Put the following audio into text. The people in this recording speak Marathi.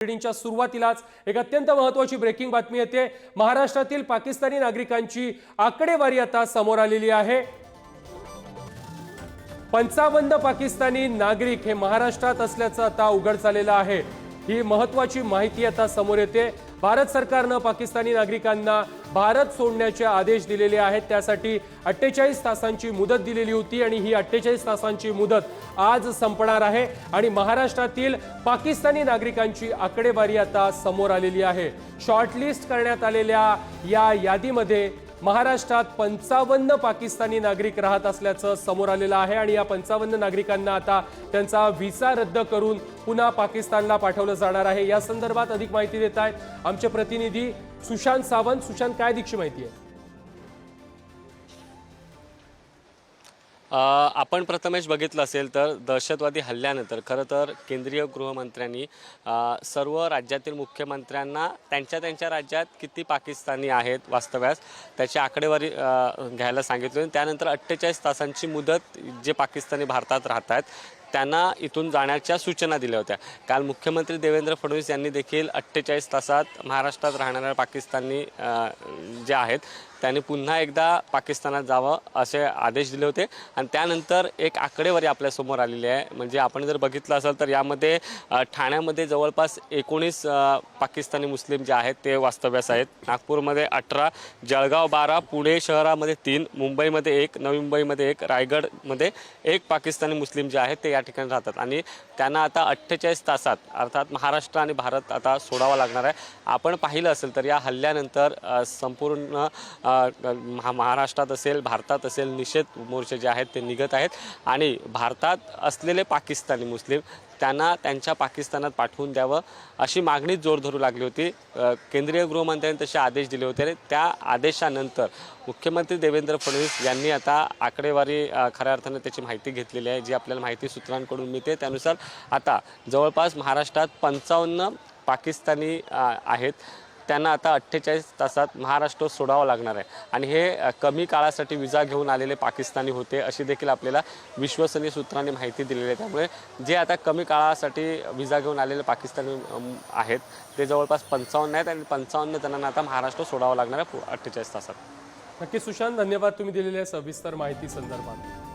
बुलेटिनच्या सुरुवातीलाच एक अत्यंत महत्वाची ब्रेकिंग बातमी येते. महाराष्ट्रातील पाकिस्तानी नागरिकांची आकडेवारी आता समोर आलेली आहे. पंचावन्न पाकिस्तानी नागरिक हे महाराष्ट्रात असल्याचं आता उघड झालेलं आहे. ही महत्वाची माहिती आता समोर येते. भारत सरकारनं पाकिस्तानी नागरिकांना भारत सोडण्याचे आदेश दिलेले आहेत. त्यासाठी अठ्ठेचाळीस तासांची मुदत दिलेली होती आणि ही अठ्ठेचाळीस तासांची मुदत आज संपणार आहे. आणि महाराष्ट्रातील पाकिस्तानी नागरिकांची आकडेवारी आता समोर आलेली आहे. शॉर्टलिस्ट करण्यात आलेल्या या यादीमध्ये महाराष्ट्रात पंचावन्न पाकिस्तानी नागरिक राहत असल्याचं समोर आलेलं आहे आणि या पंचावन्न नागरिकांना आता त्यांचा व्हिसा रद्द करून पुन्हा पाकिस्तानला पाठवलं जाणार आहे. या संदर्भात अधिक माहिती देत आहेत आमचे प्रतिनिधी सुशांत सावंत. सुशांत काय दीक्षी माहिती आहे? आपण प्रथमेश बघितलं असेल तर दहशतवादी हल्ल्यानंतर खरं तर केंद्रीय गृहमंत्र्यांनी सर्व राज्यातील मुख्यमंत्र्यांना त्यांच्या त्यांच्या राज्यात किती पाकिस्तानी आहेत वास्तव्यास त्याची आकडेवारी घ्यायला सांगितली. त्यानंतर अठ्ठेचाळीस तासांची मुदत जे पाकिस्तानी भारतात राहत आहेत त्यांना इथून जाण्याच्या सूचना दिल्या होत्या. काल मुख्यमंत्री देवेंद्र फडणवीस यांनी देखील अठ्ठेचाळीस तासात महाराष्ट्रात राहणाऱ्या पाकिस्तानी जे आहेत त्यांनी पुन्हा एकदा पाकिस्तानात जावं असे आदेश दिले होते. आणि त्यानंतर एक आकडेवारी आपल्यासमोर आलेली आहे. म्हणजे आपण जर बघितलं असेल तर यामध्ये ठाण्यामध्ये जवळपास एकोणीस पाकिस्तानी मुस्लिम जे आहेत ते वास्तव्यास आहेत. नागपूरमध्ये अठरा जळगाव बारा पुणे शहरामध्ये तीन मुंबईमध्ये एक नवी मुंबईमध्ये एक रायगडमध्ये एक पाकिस्तानी मुस्लिम जे आहेत ते या ठिकाणी राहतात. आणि त्यांना आता अठ्ठेचाळीस तासात अर्थात महाराष्ट्र आणि भारत आता सोडावा लागणार आहे. आपण पाहिलं असेल तर या हल्ल्यानंतर संपूर्ण महा महाराष्ट्रात असेल भारतात असेल निषेध मोर्चे जे आहेत ते निघत आहेत. आणि भारतात असलेले पाकिस्तानी मुस्लिम त्यांना त्यांच्या पाकिस्तानात पाठवून द्यावं अशी मागणी जोर धरू लागली होती. केंद्रीय गृहमंत्र्यांनी तसे आदेश दिले होते आणि त्या आदेशानंतर मुख्यमंत्री देवेंद्र फडणवीस यांनी आता आकडेवारी खऱ्या अर्थाने त्याची माहिती घेतलेली आहे जी आपल्याला माहिती सूत्रांकडून मिळते. त्यानुसार आता जवळपास महाराष्ट्रात पंचावन्न पाकिस्तानी आहेत. त्यांना आता अठ्ठेचाळीस तासात महाराष्ट्र सोडावं लागणार आहे. आणि हे कमी काळासाठी विजा घेऊन आलेले पाकिस्तानी होते अशी देखील आपल्याला विश्वसनीय सूत्रांनी माहिती दिलेली आहे. त्यामुळे जे आता कमी काळासाठी विजा घेऊन आलेले पाकिस्तानी आहेत ते जवळपास पंचावन्न आहेत आणि पंचावन्न जणांना आता महाराष्ट्र सोडावं लागणार आहे अठ्ठेचाळीस तासात. नक्की सुशांत धन्यवाद तुम्ही दिलेल्या सविस्तर माहिती संदर्भात.